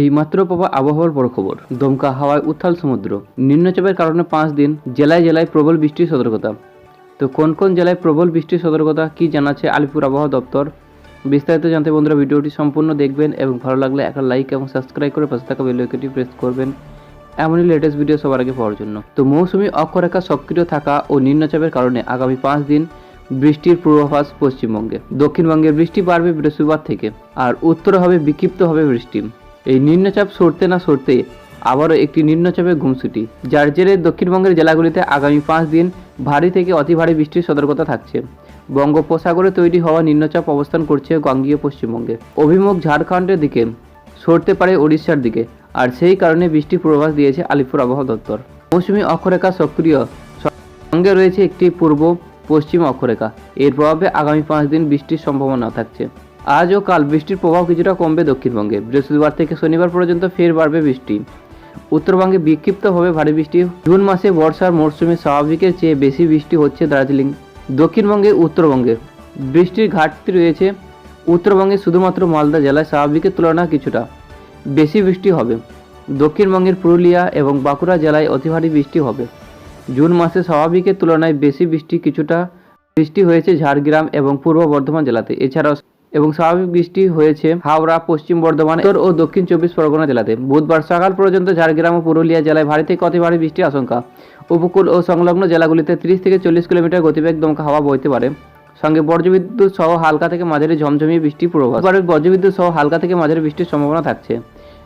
এই মাত্র পাওয়া আবহাওয়ার বড় খবর। দমকা হাওয়ায় উত্তাল সমুদ্র। নিম্নচাপের কারণে পাঁচ দিন জেলায় জেলায় প্রবল বৃষ্টির সতর্কতা। তো কোন কোন জেলায় প্রবল বৃষ্টির সতর্কতা কি জানাচ্ছে আলিপুর আবহাওয়া দপ্তর? বিস্তারিত জানতে বন্ধুরা ভিডিওটি সম্পূর্ণ দেখবেন এবং ভালো লাগলে একটা লাইক এবং সাবস্ক্রাইব করে পাশে থাকা বেল আইকনটি প্রেস করবেন। এমনই লেটেস্ট ভিডিও সবার আগে পাওয়ার জন্য। তো মৌসুমি অক্ষরেখা সক্রিয় থাকা ও নিম্নচাপের কারণে আগামী পাঁচ দিন বৃষ্টির পূর্বাভাস পশ্চিমবঙ্গে। দক্ষিণবঙ্গে বৃষ্টি বাড়বে বৃহস্পতিবার থেকে, আর উত্তরে হবে বিক্ষিপ্ত হবে বৃষ্টি। এই নিম্নচাপ সরতে না সরতে আবারও একটি নিম্নচাপের ঘুমছুটি যার জেরে দক্ষিণবঙ্গের জেলাগুলিতে আগামী পাঁচ দিন ভারী থেকে অতি ভারী বৃষ্টির সতর্কতা থাকছে। বঙ্গোপসাগরে তৈরি হওয়া নিম্নচাপ অবস্থান করছে গঙ্গীয় পশ্চিমবঙ্গে। অভিমুখ ঝাড়খণ্ডের দিকে সরতে পারে ওড়িশার দিকে, আর সেই কারণে বৃষ্টির পূর্বাভাস দিয়েছে আলিপুর আবহাওয়া দপ্তর। মৌসুমী অক্ষরেখা সক্রিয়। সঙ্গে রয়েছে একটি পূর্ব পশ্চিম অক্ষরেখা। এর প্রভাবে আগামী পাঁচ দিন বৃষ্টির সম্ভাবনা থাকছে। আজ ও কাল বৃষ্টির প্রভাব কিছুটা কমবে দক্ষিণবঙ্গে। বৃহস্পতিবার থেকে শনিবার পর্যন্ত ফের বাড়বে বৃষ্টি। উত্তরবঙ্গে বিক্ষিপ্তভাবে ভারী বৃষ্টি। জুন মাসে বর্ষার মরশুমে স্বাভাবিকের চেয়ে বেশি বৃষ্টি হচ্ছে দার্জিলিং। দক্ষিণবঙ্গে উত্তরবঙ্গে। বৃষ্টির ঘাটতি রয়েছে। উত্তরবঙ্গে শুধুমাত্র মালদা জেলায় স্বাভাবিকের তুলনায় কিছুটা। বেশি বৃষ্টি হবে। দক্ষিণবঙ্গের পুরুলিয়া এবং বাঁকুড়া জেলায় অতি ভারী বৃষ্টি হবে। জুন মাসে স্বাভাবিকের তুলনায় বেশি বৃষ্টি কিছুটা বৃষ্টি হয়েছে ঝাড়গ্রাম এবং পূর্ব বর্ধমান জেলাতে। এছাড়াও এবং স্বাভাবিক বৃষ্টি হয়েছে হাওড়া, পশ্চিম বর্ধমান, উত্তর ও দক্ষিণ চব্বিশ পরগনা জেলাতে। বুধবার সকাল পর্যন্ত ঝাড়গ্রাম ও পুরুলিয়া জেলায় ভারী থেকে অতি ভারী বৃষ্টির আশঙ্কা। উপকূল ও সংলগ্ন জেলাগুলিতে তিরিশ থেকে চল্লিশ কিলোমিটার গতিবেগ দমকা হাওয়া বইতে পারে। সঙ্গে বজ্রবিদ্যুৎ সহ হালকা থেকে মাঝারি ঝমঝমিয়ে বৃষ্টি পূর্বাভাস। এবারে বজ্রবিদ্যুৎ সহ হালকা থেকে মাঝারি বৃষ্টির সম্ভাবনা থাকছে।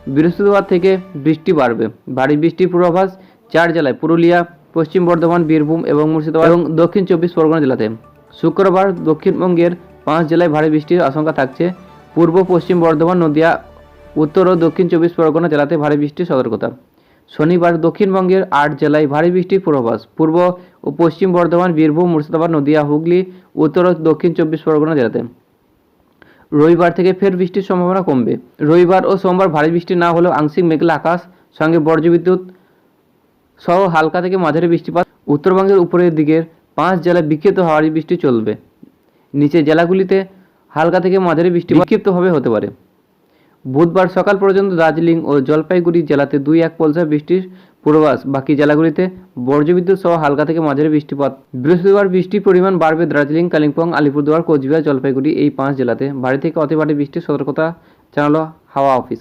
বৃহস্পতিবার থেকে বৃষ্টি বাড়বে। ভারী বৃষ্টির পূর্বাভাস চার জেলায়, পুরুলিয়া, পশ্চিম বর্ধমান, বীরভূম এবং মুর্শিদাবাদ এবং দক্ষিণ চব্বিশ পরগনা জেলাতে। শুক্রবার দক্ষিণবঙ্গের পাঁচ জেলায় ভারী বৃষ্টির আশঙ্কা থাকছে। পূর্ব, পশ্চিম বর্ধমান, নদিয়া, উত্তর ও দক্ষিণ চব্বিশ পরগনা জেলাতে ভারী বৃষ্টির সতর্কতা। শনিবার দক্ষিণবঙ্গের আট জেলায় ভারী বৃষ্টির পূর্বাভাস। পূর্ব ও পশ্চিম বর্ধমান, বীরভূম, মুর্শিদাবাদ, নদিয়া, হুগলি, উত্তর ও দক্ষিণ চব্বিশ পরগনা জেলাতে। রবিবার থেকে ফের বৃষ্টির সম্ভাবনা কমবে। রবিবার ও সোমবার ভারী বৃষ্টি না হলেও আংশিক মেঘলা আকাশ, সঙ্গে বজ্রবিদ্যুৎ সহ হালকা থেকে মাঝারি বৃষ্টিপাত। উত্তরবঙ্গের উপরের দিকের পাঁচ জেলায় বিক্ষিপ্ত ভারী বৃষ্টি চলবে। নিচের জেলাগুলিতে হালকা থেকে মাঝারি বৃষ্টি বিক্ষিপ্তভাবে হতে পারে। বুধবার সকাল পর্যন্ত দার্জিলিং ও জলপাইগুড়ি জেলাতে দুই এক পলসা বৃষ্টির পূর্বাস বাকি জেলাগুলিতে বর্জ্যবিদ্যুৎ সহ হালকা থেকে মাঝারি বৃষ্টিপাত। বৃহস্পতিবার বৃষ্টির পরিমাণ বাড়বে দার্জিলিং, কালিম্পং, আলিপুরদুয়ার, কোচবিহার, জলপাইগুড়ি এই পাঁচ জেলাতে। বাড়ি থেকে অতি ভারী বৃষ্টির সতর্কতা জানালো হাওয়া অফিস।